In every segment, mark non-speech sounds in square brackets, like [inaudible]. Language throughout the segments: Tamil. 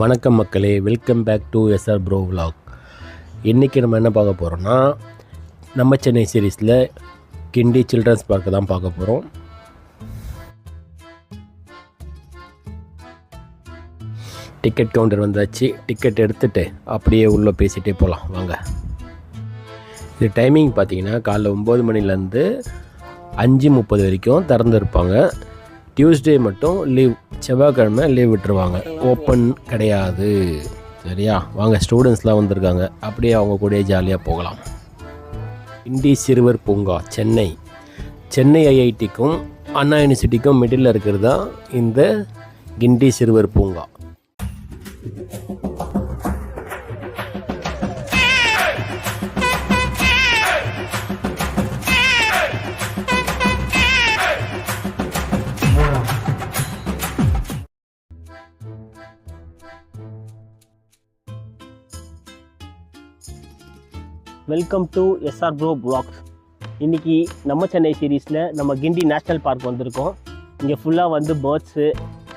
வணக்கம் மக்களே welcome back to SR bro vlog இன்றைக்கி நம்ம என்ன பார்க்க போகிறோம்னா நம்ம சென்னை சீரீஸில் கிண்டி சில்ட்ரன்ஸ் பார்க்கை தான் பார்க்க போகிறோம் டிக்கெட் கவுண்டர் வந்தாச்சு. டிக்கெட் எடுத்துகிட்டு அப்படியே உள்ளே பேசிகிட்டே போகலாம் வாங்க. இது டைமிங் பார்த்தீங்கன்னா காலைல ஒம்பது மணிலேருந்து அஞ்சு முப்பது வரைக்கும் திறந்துருப்பாங்க. டியூஸ்டே மட்டும் லீவ் செவ்வாய்க்கிழமை லீவ் விட்டுருவாங்க. ஓப்பன் கிடையாது. சரியா? வாங்க ஸ்டூடெண்ட்ஸ்லாம் வந்திருக்காங்க. அப்படியே அவங்க கூட ஜாலியாக போகலாம். இண்டி சிறுவர் பூங்கா சென்னை. சென்னை ஐஐடிக்கும் அண்ணா யூனிவர்சிட்டிக்கும் மிடில் இருக்கிறது தான் இந்த கிண்டி சிறுவர் பூங்கா. Welcome to SR bro vlogs இன்றைக்கி நம்ம சென்னை சீரீஸில் நம்ம கிண்டி நேஷ்னல் பார்க் வந்திருக்கோம். இங்கே ஃபுல்லாக வந்து பேர்ட்ஸு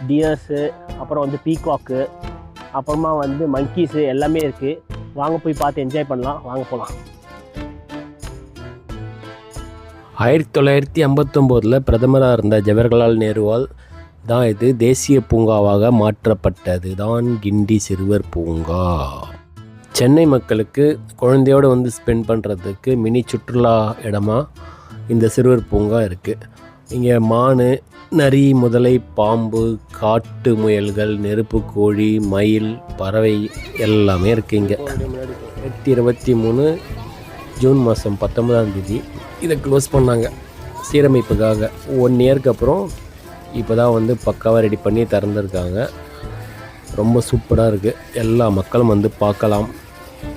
டியர்ஸு அப்புறம் வந்து பீகாக்கு அப்புறமா வந்து மங்கீஸு எல்லாமே இருக்குது வாங்க போய் பார்த்து என்ஜாய் பண்ணலாம். வாங்க போகலாம் ஆயிரத்தி தொள்ளாயிரத்தி ஐம்பத்தொம்போதில் பிரதமராக இருந்த ஜவஹர்லால் நேருவால் தான் இது தேசிய பூங்காவாக மாற்றப்பட்டது. தான் கிண்டி சிறுவர் பூங்கா. சென்னை மக்களுக்கு குழந்தையோடு வந்து ஸ்பெண்ட் பண்ணுறதுக்கு மினி சுற்றுலா இடமா இந்த சிறுவர் பூங்கா இருக்குது இங்கே மான் நரி முதலை பாம்பு காட்டு முயல்கள் நெருப்பு கோழி மயில் பறவை எல்லாமே இருக்குது இங்கே. எட்டு இருபத்தி மூணு ஜூன் மாதம் பத்தொன்பதாம் தேதி இதை க்ளோஸ் பண்ணாங்க. சீரமைப்புக்காக ஒன் இயர்க்கு அப்புறம் இப்போ தான் வந்து பக்காவாக ரெடி பண்ணி திறந்துருக்காங்க. ரொம்ப சூப்பராக இருக்குது எல்லா மக்களும் வந்து பார்க்கலாம்.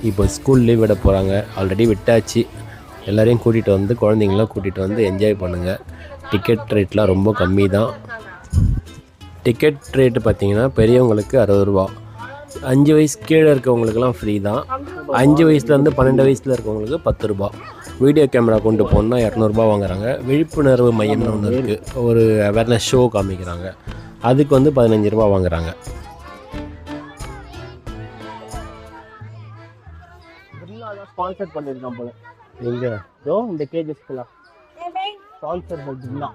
இப்போ ஸ்கூல் லீவ் விட போகிறாங்க ஆல்ரெடி விட்டாச்சு. எல்லோரையும் கூட்டிகிட்டு வந்து குழந்தைங்களாம் கூட்டிகிட்டு வந்து என்ஜாய் பண்ணுங்கள் டிக்கெட் ரேட்லாம் ரொம்ப கம்மி தான் டிக்கெட் ரேட்டு பார்த்தீங்கன்னா பெரியவங்களுக்கு அறுபது ரூபா. அஞ்சு வயசு கீழே இருக்கவங்களுக்குலாம் ஃப்ரீ தான். அஞ்சு வயசுலேருந்து பன்னெண்டு வயசில் இருக்கவங்களுக்கு பத்து ரூபா. வீடியோ கேமரா கொண்டு போனால் இரநூறுபா வாங்குறாங்க. விழிப்புணர்வு மையம்னு ஒன்று இருக்குது ஒரு அவேர்னஸ் ஷோ காமிக்கிறாங்க. அதுக்கு வந்து பதினஞ்சு ரூபா வாங்குறாங்க. ஸ்பான்சர் பண்ணியிருக்கான் போல. எங்கே? ஸோ இந்த கேஜஸ்க்கெல்லாம் ஸ்பான்சர் பில்லா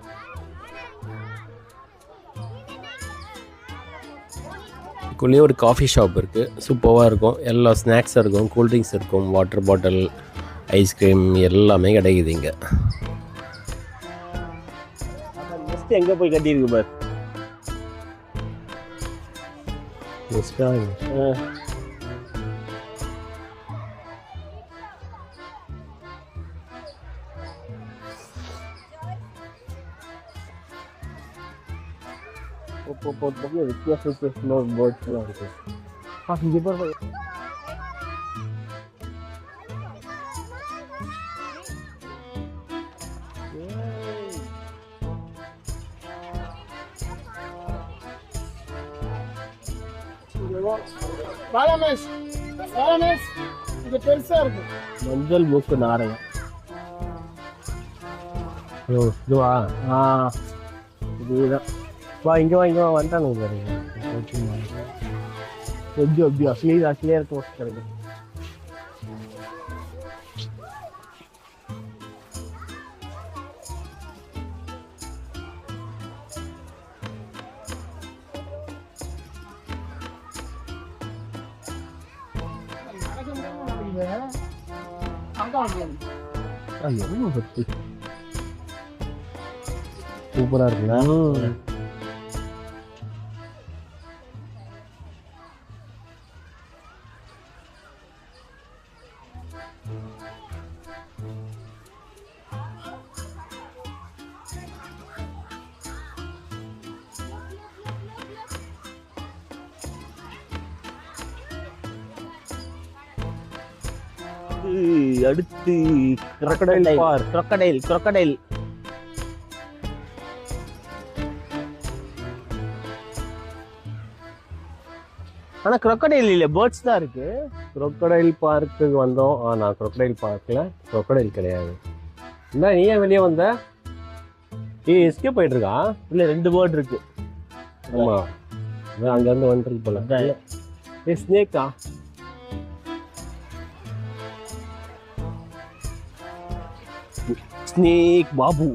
இதுக்குள்ளேயே ஒரு காஃபி ஷாப் இருக்குது சூப்பராக இருக்கும். எல்லா ஸ்நாக்ஸ் இருக்கும். கூல்ட்ரிங்க்ஸ் இருக்கும். வாட்டர் பாட்டில் ஐஸ்கிரீம் எல்லாமே கிடைக்குது இங்கே. நெக்ஸ்ட் எங்கே போய் கட்டியிருக்கு பார்? ஆ. இப்போ போட்டு வித்தியாச வித்தியாசமான பேர்ட்ஸ்லாம் இருக்கு ஆ இங்கே பாரு பாலமேஸ் பாலமேஸ் இது பெருசா இருக்கு மஞ்சள் மூக்கு நாரையம் ஓ இதுவா ஆ இதுதான் வா இங்கே வா இங்கே வா வந்துட்டானுங்க பாருங்க கொஞ்சம் அப்படி அசலி அசலியாக இருக்கும் கிடைக்கும் சூப்பராக இருக்குங்களா அடுத்து அடுத்து crocodile park. crocodile crocodile. ஆனா crocodile இல்ல பேர்ட்ஸ் தான் இருக்கு. Crocodile பார்க்குக்கு வந்தோம். ஆ நான் crocodile பார்க்கில் crocodile கிடையாது. என்ன நீ ஏன் வெளியே வந்த? நீ எஸ்கே போயிட்டு இருக்கா? இல்ல ரெண்டு பேர்ட் இருக்கு. ஆமாம் அங்கேருந்து வந்துட்டு போல. அதான். ஏ ஸ்னேக்கா ஸ்னேக் பாபு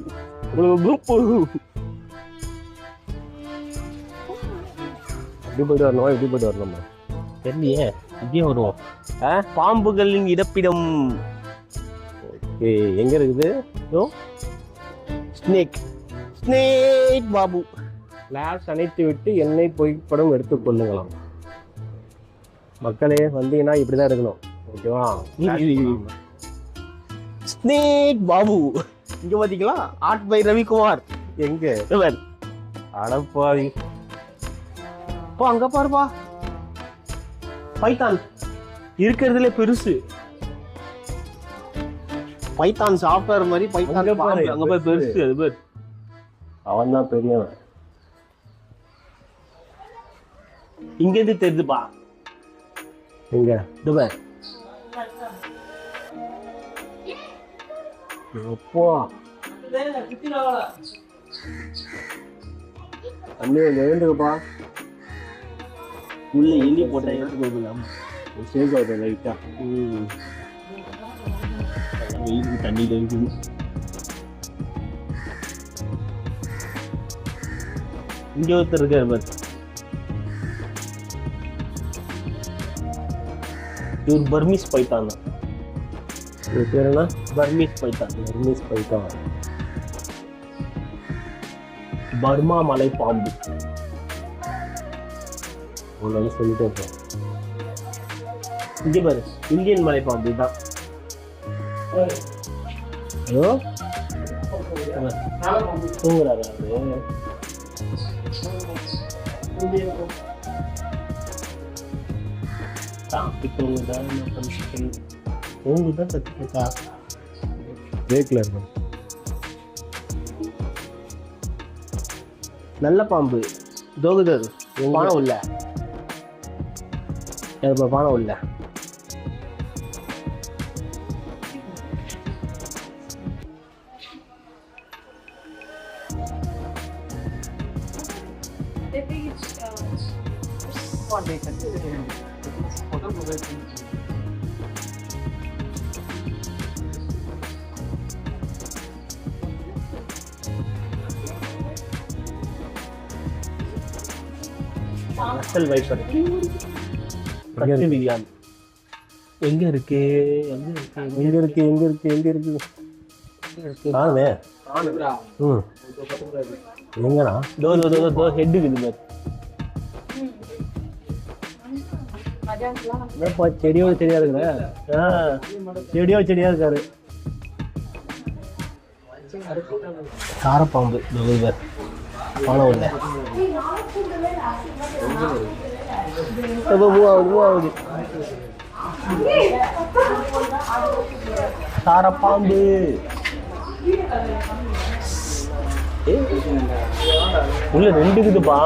எப்படி போயிட்டு வரணும் எப்படி போயிட்டு வரணும் நம்ம தெரியலையே இப்படியே வருவோம் ஆ பாம்புகளின் இருப்பிடம் ஏய் எங்கே இருக்குது ஸ்னேக் ஸ்னேக் பாபு ஃப்ளாஷ் அணைத்து விட்டு எண்ணெய் புகைப்படம் எடுத்துக் கொள்ளுங்களாம் மக்களே வந்தீங்கன்னா இப்படி தான் இருக்கணும் ஓகேவா ஸ்னேக் பாபு இங்க பாத்தீங்களா? Art by Ravikumar. எங்கே? இவர். அடப்பாவி போ அங்க பாருப்பா பைத்தான். இருக்கிறதுல பெருசு. பைத்தான் சாஃப்ட்வேர் மாதிரி பைத்தான் அங்க பாரு. அங்க போய் பெருசு அது பேர். அவன் தான் பெரியவன். இங்க இருந்து தெரியுதுப்பா எங்க? இது பார். அப்போ. தம்பி கொஞ்சம் எழுந்துக்கப்பா. உள்ள எலி போட்ட எடுத்து போகலாம் சேஞ்ச் ஆகுது லைட்டா வெயிலுக்கு தண்ணியில இருக்குது. இங்க ஒருத்தர் இருக்காரு பாரு. இவர் பர்மீஸ் பைத்தான் தான். இது பேர் என்ன Burmese python Burmese python Burma மலை பாம்பு உன்னால சொல்லிட்டே இருப்போம் இங்க பாரு இந்தியன் மலை பாம்பு இதுதான் ஐயோ தூங்குறாரு அவரு. சாப்பிட்டு என்ன பண்ணிட்டு தூங்குதான் கத்துக்கா பிரேக்கில் இருக்கும் நல்ல பாம்பு. தோகுதர் பானை உள்ள. இப்போ பானை உள்ள? பிரியாணி எங்க இருக்கு? எங்க இருக்கு? எங்க இருக்கு? எங்க இருக்கு? எங்க இருக்கு? காணுமே ம். எங்கடா தோ தோ தோ தோ ஹெட் இருக்குது பாரு. செடியோ செடியா இருக்கிற ஆ, செடியோ செடியா இருக்காரு. காரப்பாம்பு பணம் இல்லை மூவாவது மூவாவது காரப்பாம்பு ஏய், உள்ள ரெண்டு இருக்குதுப்பா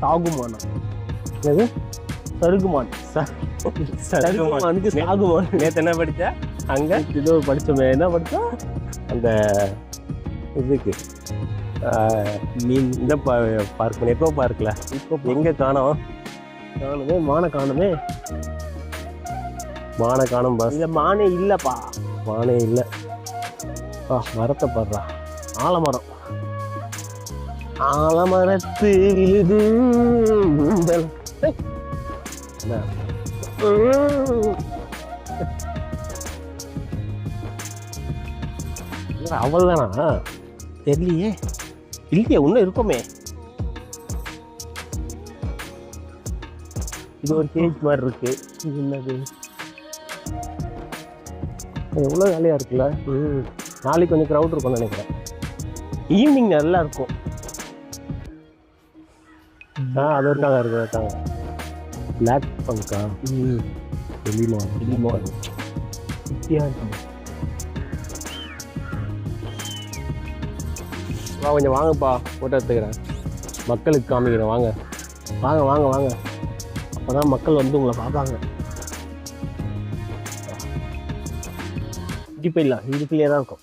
சாகுமானம் எது சருகுமான் சருகுமானுக்கு சாகுமான் நேற்று என்ன படிச்ச? அங்க? ஏதோ படிச்சோமே என்ன படிச்சோம் அந்த இதுக்கு. மீன் இந்த பார்க் எப்போ பார்க்கல இப்போ எங்க காணோம்? காணுமே மானை காணுமே. மானை காணும் பாஸ் இதுல மானே இல்லப்பா. மானே இல்லை. ஆ மரத்தை பாடுறா. ஆலமரம். ஆலமரத்து விழுது. என்ன? அவள் தானா தெரியலையே. இல்லையே இன்னும் இருக்கோமே. இது ஒரு கேஜ் மாதிரி இருக்கு. இது என்னது? எவ்வளோ வேலையாக இருக்குல்ல? ம். நாளைக்கு கொஞ்சம் க்ரௌட் இருக்கும்னு நினைக்கிறேன். ஈவினிங் நல்லா இருக்கும். ஆ அது இருக்காங்க இருக்காங்க பிளாக் பங்கா வெளிமா வெளிமா. குட்டியா இருக்கும் வா கொஞ்சம் வாங்கப்பா ஃபோட்டோ எடுத்துக்கிறேன். மக்களுக்கு காமிக்கிறேன் வாங்க. வாங்க வாங்க வாங்க. அப்பதான் மக்கள் வந்து உங்களை பார்ப்பாங்க. இப்படி போயிடலாம் இதுக்குள்ளேயே தான் இருக்கும்.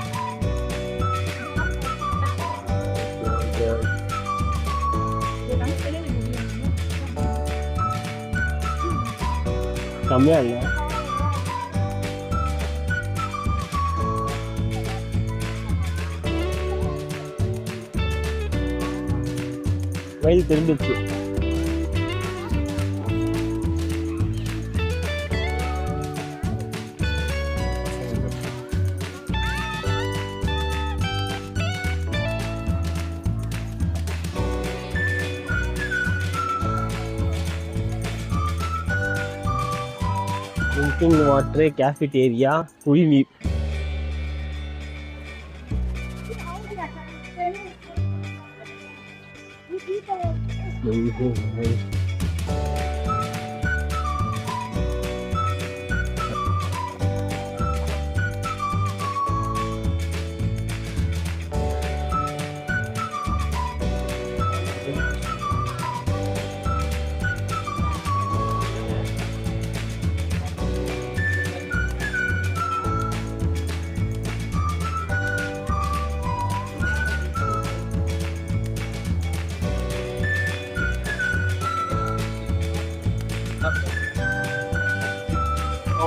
செம்மையா இல்லை வயல் திரும்பிச்சு ட்ரிங்கிங் வாட்டரு கேஃபிட்டேரியா குடிநீர்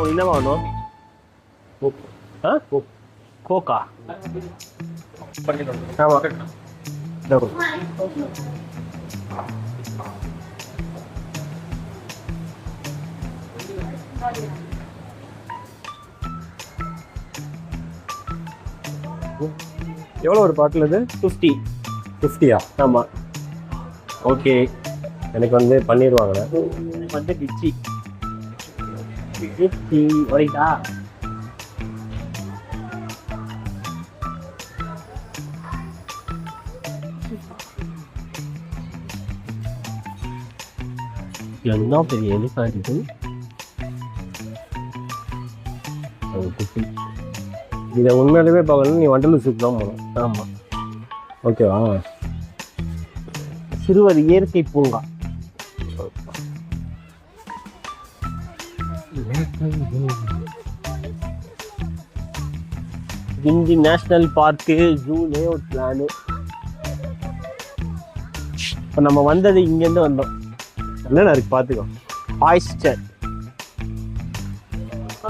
என்ன வேணும் ஆ கோக்கா ஆமா இதோ. எவ்வளோ ஒரு பாட்டில் இது? ஃபிஃப்டி. ஃபிஃப்டியா? ஆமாம் ஓகே. எனக்கு வந்து வாங்கினேன் எனக்கு வந்து டிச்சி. ஃபிஃப்டி வரைட்டா என்ன பெரிய எலிஃபண்ட் இது அது குட்டி இதை உண்மையாலுமே பார்க்கணும் நீ வண்டலூர் சூப் தான் போகணும் ஆமாம் ஓகேவா சிறுவர் இயற்கை பூங்கா Guindy national park zoo layout plan. இப்போ நம்ம வந்தது இங்கேருந்து வந்தோம். என்னென்ன இருக்கு? பார்த்துக்கோ. ஆயிஸ்டர்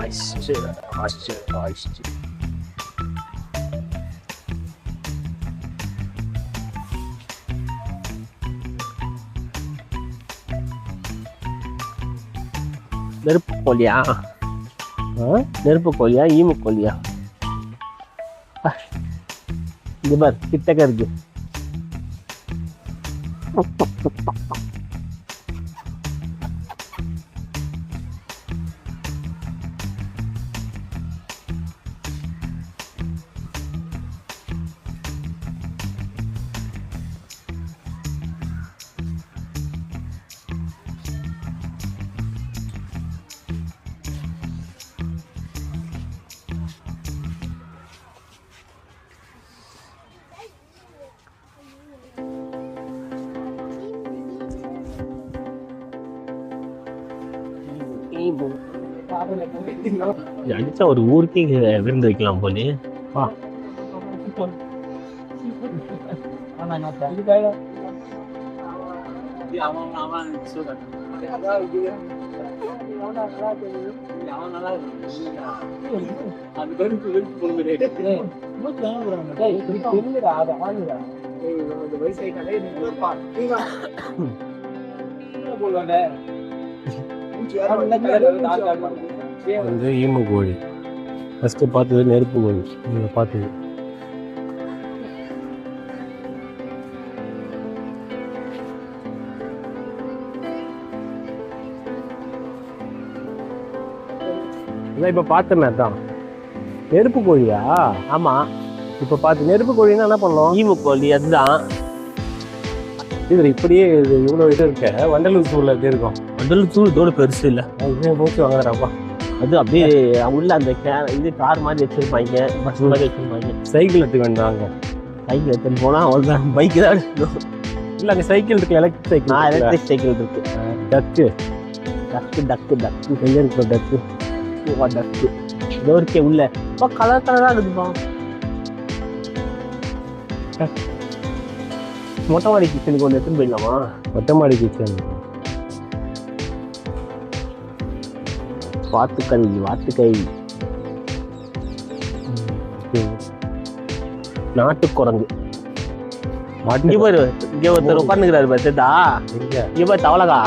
ஆயிஸ்டர் ஆயிஸ்டர் ஆயிஸ்டர் நெருப்பு கோழியா? நெருப்பு கோழியா ஈமு கோழியா? இங்க பார் கிட்டக்க அடிச்சா ஒரு ஊருக்கே விருந்து வைக்கலாம் போலே. வா. வந்து ஈமு கோழி. ஃபஸ்ட்டு பார்த்தது நெருப்பு கோழி. நீங்கள் பார்த்தது. இதான் இப்போ பார்த்தமே அதான். நெருப்பு கோழியா? ஆமா. இப்போ பார்த்து நெருப்பு கோழின்னா என்ன பண்ணலாம் ஈமு கோழி அதுதான். இதில் இப்படியே இது இவ்வளோ இது இருக்க வண்டலூர் சூரில் எப்படி இருக்கும்? அதில் தூள் தோடு பெருசு இல்லை. மூச்சு வாங்குறாப்பா. அது அப்படியே உள்ள அந்த கே- இது கார் மாதிரி வச்சிருப்பாங்க. பஸ் மாதிரி வச்சிருப்பாங்க. சைக்கிள் எடுத்து வேண்டாங்க. சைக்கிள் எடுத்துட்டு போனா அவ்வளோதான் பைக் தான் எடுக்கணும். இல்லை அங்கே சைக்கிள் இருக்கு எலக்ட்ரிக் நான் சைக்கிள் எலக்ட்ரிக் சைக்கிள் இருக்கு. டக்கு டக்கு டக்கு டக்கு எங்கே இருக்கிற டக்கு டக்கு இதோ இருக்கே உள்ள. இப்போ கலர் கலராக இருக்குதுப்பா. மொட்டை மாடி கிச்சனுக்கு ஒன்று எடுத்துன்னு போயிடலாமா? மொட்டை மாடி கிச்சன் வாத்துக்கறி வாத்துக்கை. நாட்டு குரங்கு பாரு இங்க ஒருத்தர் உட்காந்துக்கிறாரு பாரு தெரியுதா? எங்க? இங்க பாரு தவளகா.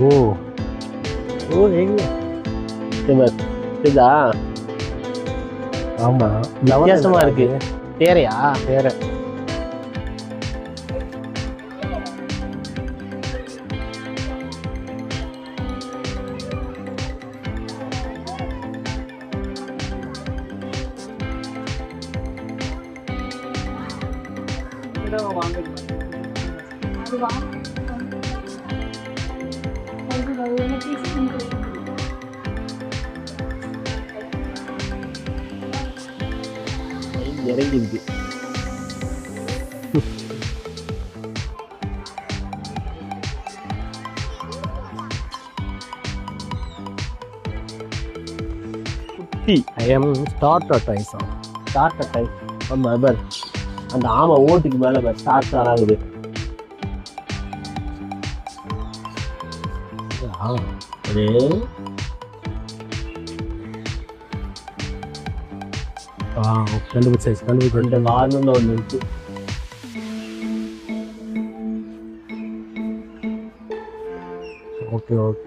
ஓ. ஓ எங்க? இங்க பாரு தெரியுதா? ஆமா. வித்தியாசமா இருக்கு. தேரையா? வேற இறங்கி இருக்கு. குட்டி. ஐ எம் ஸ்டார்ட் டைஸ் ஸ்டார்ட் டைம் ஆமா பார் அந்த ஆமை ஓட்டுக்கு மேல ஸ்டார் ஸ்டார் ஆகுது கண்டுபிடிச்சாச்சு கண்டுபிடிச்சு கார்னர்ல ஒண்ணு இருக்கு. Okay okay.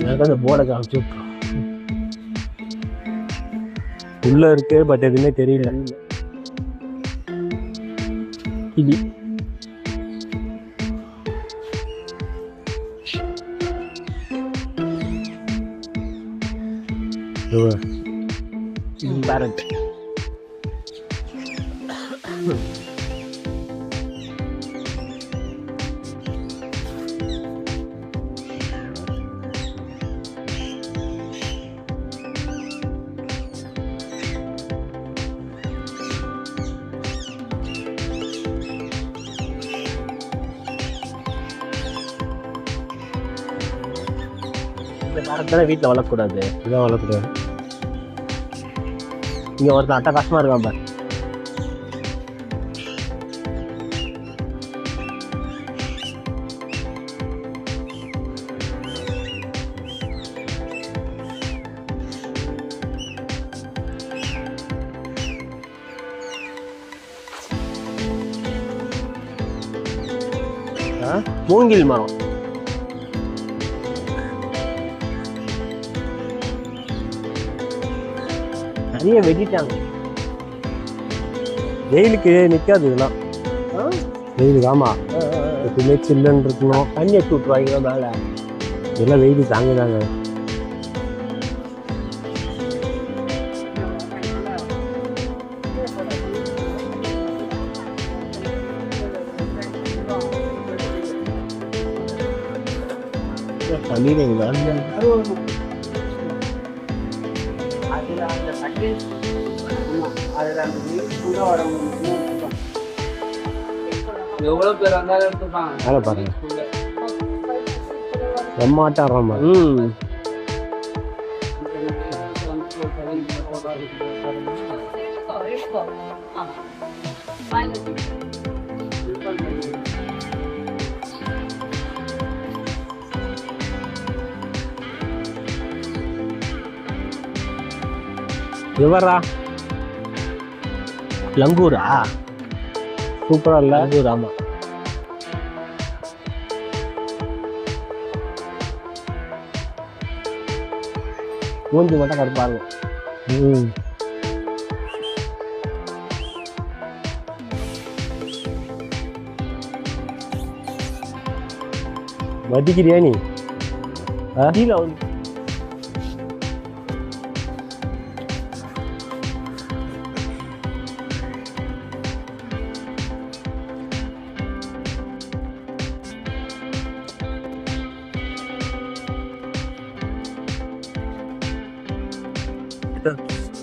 எனக்கு அந்த போர்டை காமிச்சு. உள்ள இருக்கு பட் எதுவுமே தெரியல. Ele Boa. Barulho. தானே வீட்டில் வளர்க்கக்கூடாது. இதான் வளர்க்குறேன் இங்க ஒருத்தன் அட்டகாசமா இருக்கான் பார்? மூங்கில் மரம். நிறைய வெட்டிட்டாங்க வெயிலுக்கு நிற்காது இதெல்லாம். வெயிலுக்கு ஆமா. எப்பவுமே சில்லுன்னு இருக்கணும். தண்ணி எடுத்து விட்டுருவாங்க மேலே. இதெல்லாம் வெயில் தாங்குதாங்க. பண்ணிடுங்களா எவ்வளவு பேர் இருந்தாலும் எடுத்துப்பாங்க. வேலை பாருங்க. எம்மாட்டாடுறோம் ம். இவரா லங்கூரா சூப்பரா இல்ல லங்கூர் ஆமா மூஞ்சி மட்டும் கருப்பாங்க ம் மதிக்கிறியா நீ கீழே வந்து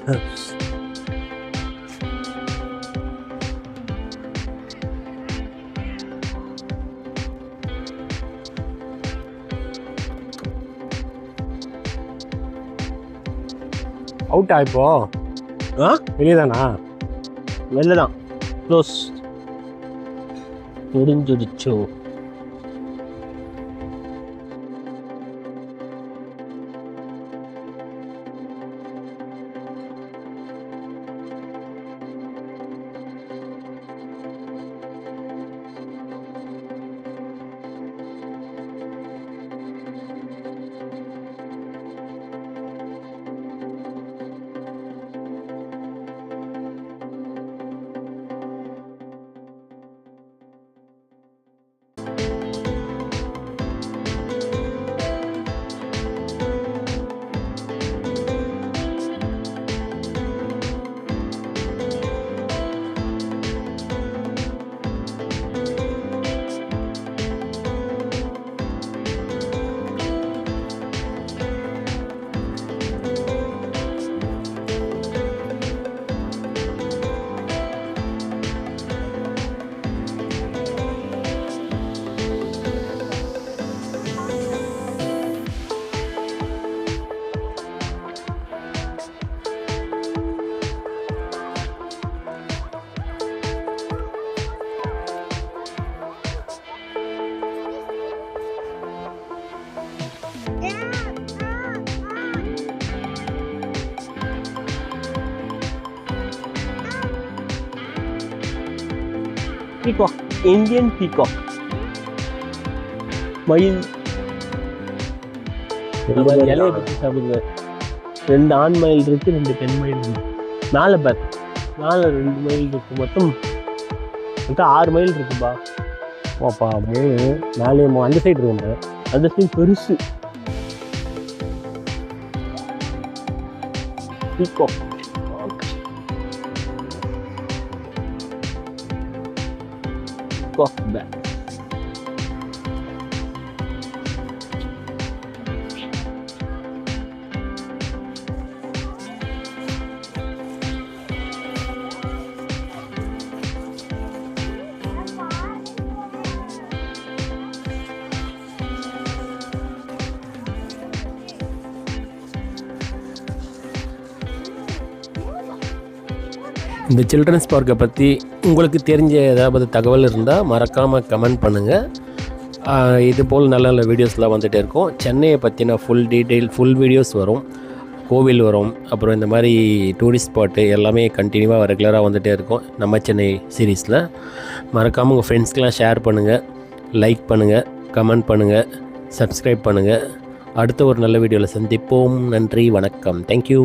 [laughs] அவுட்டா இப்போ ஆ? வெளியே தானா வெளில தான் க்ளோஸ் முடிஞ்சிடுச்சோ இந்தியன் பீகாக் மயில். இலையை பற்றி சாப்பிடுங்க ரெண்டு ஆண் மயில் இருக்கு ரெண்டு பெண் மயில் இருக்கு. மேலே பார். மேலே ரெண்டு மயில் இருக்கு மொத்தம். மொத்தம் ஆறு மயில் இருக்குப்பா. ஓப்பா மூணு நாலு அந்த சைடு இருக்குங்க அந்த சைடு பெருசு. பீகாக் பீகாக் பேக் இந்த சில்ட்ரன்ஸ் பார்க்கை பற்றி உங்களுக்கு தெரிஞ்ச ஏதாவது தகவல் இருந்தால் மறக்காமல் கமெண்ட் பண்ணுங்கள் இது போல் நல்ல நல்ல வீடியோஸ்லாம் வந்துகிட்டே இருக்கும். சென்னையை பற்றின ஃபுல் டீட்டெயில் ஃபுல் வீடியோஸ் வரும். கோவில் வரும். அப்புறம் இந்த மாதிரி டூரிஸ்ட் ஸ்பாட்டு எல்லாமே கண்டினியூவாக ரெகுலராக வந்துகிட்டே இருக்கும். நம்ம சென்னை சீரீஸில் மறக்காமல் உங்கள் ஃப்ரெண்ட்ஸ்க்கெலாம் ஷேர் பண்ணுங்கள் லைக் பண்ணுங்கள் கமெண்ட் பண்ணுங்கள் சப்ஸ்கிரைப் பண்ணுங்கள் அடுத்த ஒரு நல்ல வீடியோவில் சந்திப்போம். நன்றி. வணக்கம். தேங்க்யூ